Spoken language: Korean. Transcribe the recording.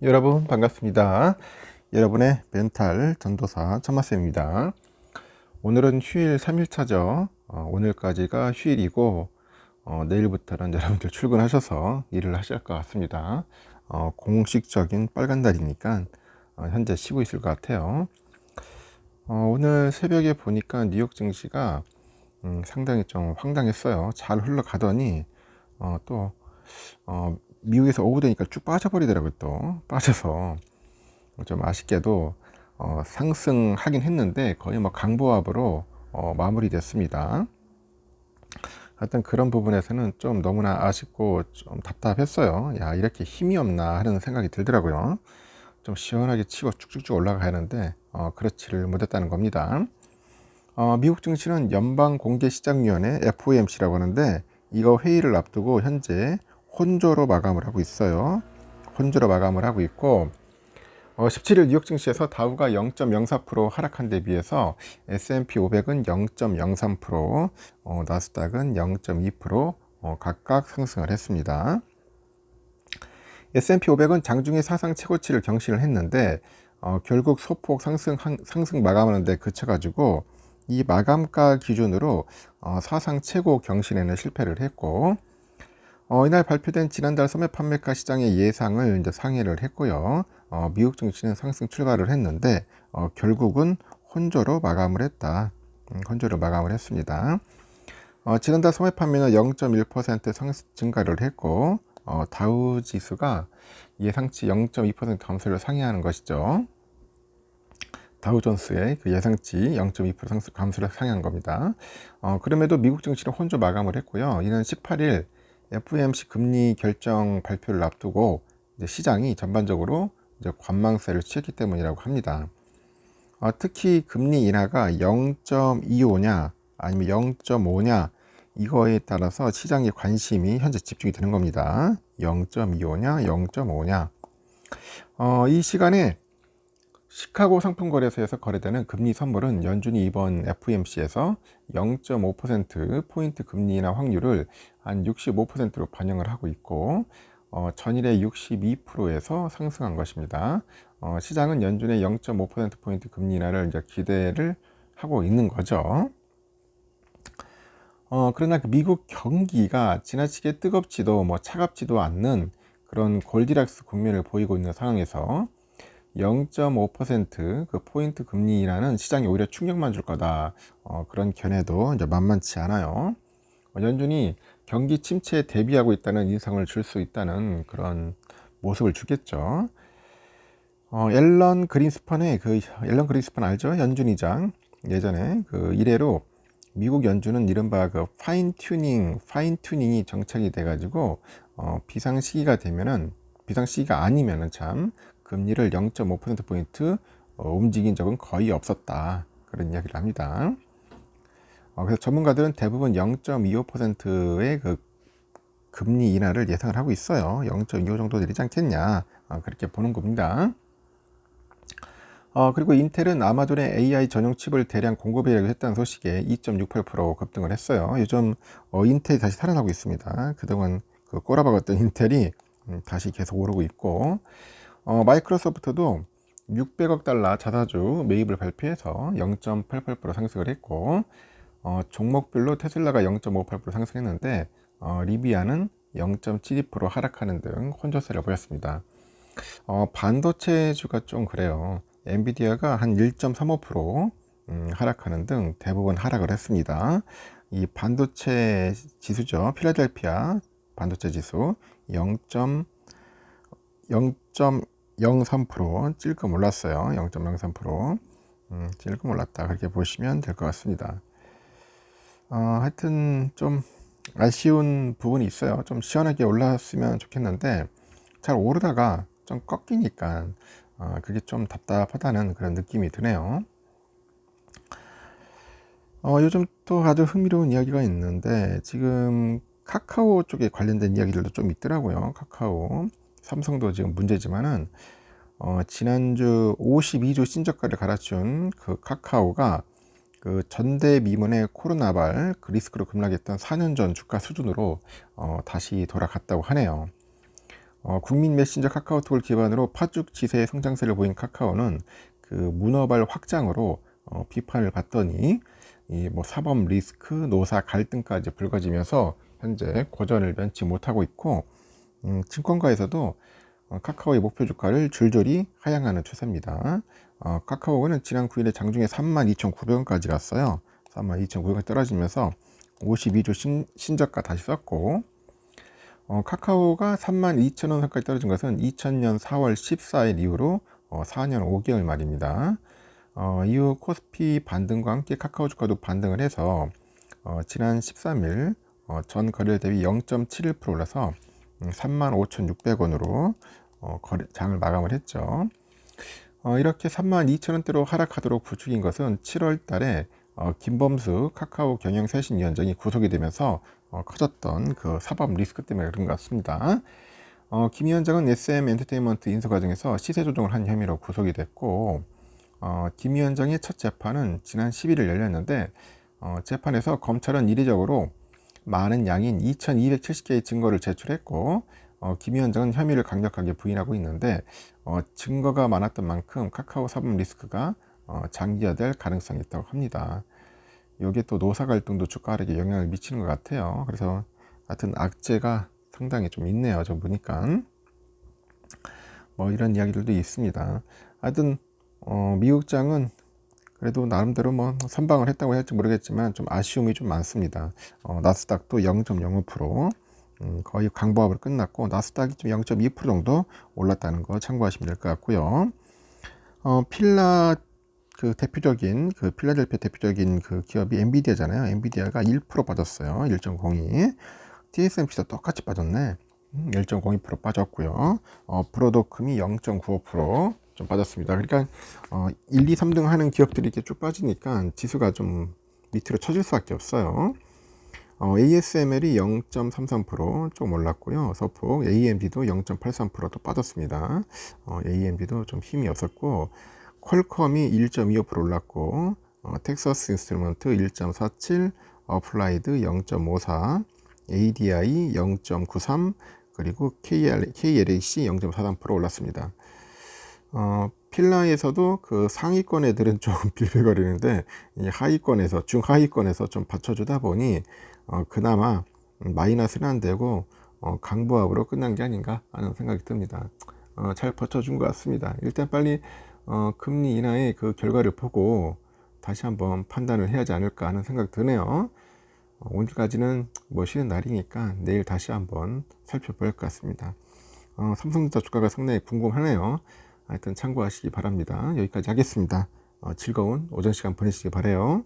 여러분 반갑습니다. 여러분의 멘탈 전도사 천마쌤입니다. 오늘은 휴일 3일차죠. 어, 오늘까지가 휴일이고 어, 내일부터는 여러분들 출근하셔서 일을 하실 것 같습니다. 어, 공식적인 빨간 날이니까 어, 현재 쉬고 있을 것 같아요. 어, 오늘 새벽에 보니까 뉴욕 증시가 음, 상당히 좀 황당했어요. 잘 흘러가더니 어, 또 어, 미국에서 오후 되니까 쭉 빠져버리더라고요 또. 빠져서. 좀 아쉽게도 어, 상승하긴 했는데 거의 뭐 강보합으로 어, 마무리됐습니다. 하여튼 그런 부분에서는 좀 너무나 아쉽고 좀 답답했어요. 야 이렇게 힘이 없나 하는 생각이 들더라고요. 좀 시원하게 치고 쭉쭉쭉 올라가야 하는데 어, 그렇지를 못했다는 겁니다. 어, 미국 증시는 연방 공개 시장위원회 FOMC라고 하는데 이거 회의를 앞두고 현재 혼조로 마감을 하고 있어요. 혼조로 마감을 하고 있고 어, 17일 뉴욕 증시에서 다우가 0.04% 하락한 데 비해서 S&P 500은 0.03%, 어, 나스닥은 0.2% 어, 각각 상승을 했습니다. S&P 500은 장중에 사상 최고치를 경신을 했는데 어, 결국 소폭 상승 상승 마감하는데 그쳐가지고 이 마감가 기준으로 어, 사상 최고 경신에는 실패를 했고 어, 이날 발표된 지난달 소매 판매가 시장의 예상을 이제 상회를 했고요. 어, 미국 증시는 상승 출발을 했는데 어, 결국은 혼조로 마감을 했다. 음, 혼조로 마감을 했습니다. 어, 지난달 소매 판매는 0.1% 상승 증가를 했고 어, 다우 지수가 예상치 0.2% 감소를 상회하는 것이죠. 다우존스의 그 예상치 0.2% 상승 감소를 상회한 겁니다. 어, 그럼에도 미국 증시는 혼조 마감을 했고요. 이는 18일 FOMC 금리 결정 발표를 앞두고 시장이 전반적으로 관망세를 취했기 때문이라고 합니다. 어, 특히 금리 인하가 0.25냐 아니면 0.5냐 이거에 따라서 시장의 관심이 현재 집중이 되는 겁니다. 0.25냐 0.5냐 어, 이 시간에 시카고 상품거래소에서 거래되는 금리 선물은 연준이 이번 FOMC에서 0.5%포인트 금리 인하 확률을 한 65%로 반영을 하고 있고 어, 전일의 62%에서 상승한 것입니다. 어, 시장은 연준의 0.5%포인트 금리 인하를 이제 기대를 하고 있는 거죠. 어, 그러나 그 미국 경기가 지나치게 뜨겁지도 뭐 차갑지도 않는 그런 골디락스 국면을 보이고 있는 상황에서 0.5%그 포인트 금리라는 시장에 오히려 충격만 줄 거다. 어, 그런 견해도 이제 만만치 않아요. 어, 연준이 경기 침체에 대비하고 있다는 인상을 줄 수 있다는 그런 모습을 주겠죠. 어, 앨런 그린스펀의 그 앨런 그린스펀 알죠? 연준이장 예전에 그 이래로 미국 연준은 이른바 그 파인 튜닝, 파인 튜닝이 정착이 돼가지고 어, 비상 시기가 되면은 비상 시기가 아니면은 참 금리를 0.5%포인트 어, 움직인 적은 거의 없었다. 그런 이야기를 합니다. 어, 그래서 전문가들은 대부분 0.25%의 그 금리 인하를 예상을 하고 있어요. 0.25 정도 되지 않겠냐. 어, 그렇게 보는 겁니다. 어, 그리고 인텔은 아마존의 AI 전용 칩을 대량 공급하려고 했다는 소식에 2.68% 급등을 했어요. 요즘 어, 인텔이 다시 살아나고 있습니다. 그동안 그 꼬라박았던 인텔이 음, 다시 계속 오르고 있고 어, 마이크로소프트도 600억 달러 자사주 매입을 발표해서 0.88% 상승을 했고 어, 종목별로 테슬라가 0.58% 상승했는데 어, 리비아는 0.72% 하락하는 등 혼조세를 보였습니다. 어, 반도체주가 좀 그래요. 엔비디아가 한 1.35% 음, 하락하는 등 대부분 하락을 했습니다. 이 반도체 지수죠. 필라델피아 반도체 지수 0.0. 0.03% 찔끔 올랐어요. 0.03% 음, 찔끔 올랐다. 그렇게 보시면 될 것 같습니다. 어, 하여튼 좀 아쉬운 부분이 있어요. 좀 시원하게 올랐으면 좋겠는데 잘 오르다가 좀 꺾이니까 어, 그게 좀 답답하다는 그런 느낌이 드네요. 어, 요즘 또 아주 흥미로운 이야기가 있는데 지금 카카오 쪽에 관련된 이야기들도 좀 있더라고요. 카카오. 삼성도 지금 문제지만은 어, 지난주 52조 신저가를 갈아준 그 카카오가 그 전대미문의 코로나발 그 리스크로 급락했던 4년 전 주가 수준으로 어, 다시 돌아갔다고 하네요. 어, 국민 메신저 카카오톡을 기반으로 파죽 지세의 성장세를 보인 카카오는 그 문어발 확장으로 어, 비판을 받더니 이 뭐 사법 리스크, 노사 갈등까지 불거지면서 현재 고전을 면치 못하고 있고 음, 증권가에서도 어, 카카오의 목표 주가를 줄줄이 하향하는 추세입니다. 어, 카카오는 지난 9일에 장중에 32,900원까지 갔어요. 32,900원 떨어지면서 52주 신, 신저가 다시 썼고 어, 카카오가 32,000원 선까지 떨어진 것은 2000년 4월 14일 이후로 어, 4년 5개월 말입니다. 어, 이후 코스피 반등과 함께 카카오 주가도 반등을 해서 어, 지난 13일 어, 전 거래일 대비 0.71% 올라서 35,600원으로 어, 거래, 장을 마감을 했죠. 어, 이렇게 32,000원대로 하락하도록 부추긴 것은 7월 달에 어, 김범수 카카오 경영쇄신위원장이 구속이 되면서 어, 커졌던 그 사법 리스크 때문에 그런 것 같습니다. 어, 김 위원장은 SM 엔터테인먼트 인수 과정에서 시세 조정을 한 혐의로 구속이 됐고 어, 김 위원장의 첫 재판은 지난 11일 열렸는데 어, 재판에서 검찰은 이례적으로 많은 양인 2,270개의 증거를 제출했고 어, 김 위원장은 혐의를 강력하게 부인하고 있는데 어, 증거가 많았던 만큼 카카오 사법 리스크가 어, 장기화될 가능성이 있다고 합니다. 이게 또 노사 갈등도 주가 하락에 영향을 미치는 것 같아요. 그래서 하여튼 악재가 상당히 좀 있네요. 저 보니까 뭐 이런 이야기들도 있습니다. 하여튼 어, 미국장은 그래도 나름대로 뭐 선방을 했다고 할지 모르겠지만 좀 아쉬움이 좀 많습니다. 어, 나스닥도 0.05% 음, 거의 강보합으로 끝났고 나스닥이 좀 0.2% 정도 올랐다는 거 참고하시면 될 것 같고요. 어, 필라 그 대표적인 그 필라델피아 대표적인 그 기업이 엔비디아잖아요. 엔비디아가 1% 빠졌어요. 1.02. TSMC도 똑같이 빠졌네. 1.02% 음, 빠졌고요. 어, 브로도금이 0.95% 좀 빠졌습니다. 그러니까 어, 1, 2, 3등 하는 기업들이 이렇게 쭉 빠지니까 지수가 좀 밑으로 쳐질 수밖에 없어요. 어, ASML이 0.33% 조금 올랐고요. 서폭 AMD도 0.83%또 빠졌습니다. 어, AMD도 좀 힘이 없었고 퀄컴이 1.25% 올랐고 어, 텍사스 인스트루먼트 1.47, 어플라이드 0.54, ADI 0.93 그리고 KL, KLAC 0.43% 올랐습니다. 어, 필라에서도 그 상위권 애들은 좀 빌빌거리는데 이 하위권에서 중하위권에서 좀 받쳐주다 보니 어, 그나마 마이너스는 안 되고 어, 강보합으로 끝난 게 아닌가 하는 생각이 듭니다. 어, 잘 버텨준 것 같습니다. 일단 빨리 어, 금리 인하의 그 결과를 보고 다시 한번 판단을 해야 하지 않을까 하는 생각 드네요. 어, 오늘까지는 뭐 쉬는 날이니까 내일 다시 한번 살펴볼 것 같습니다. 어, 삼성전자 주가가 상당히 궁금하네요. 하여튼 참고하시기 바랍니다. 여기까지 하겠습니다. 어, 즐거운 오전 시간 보내시기 바래요.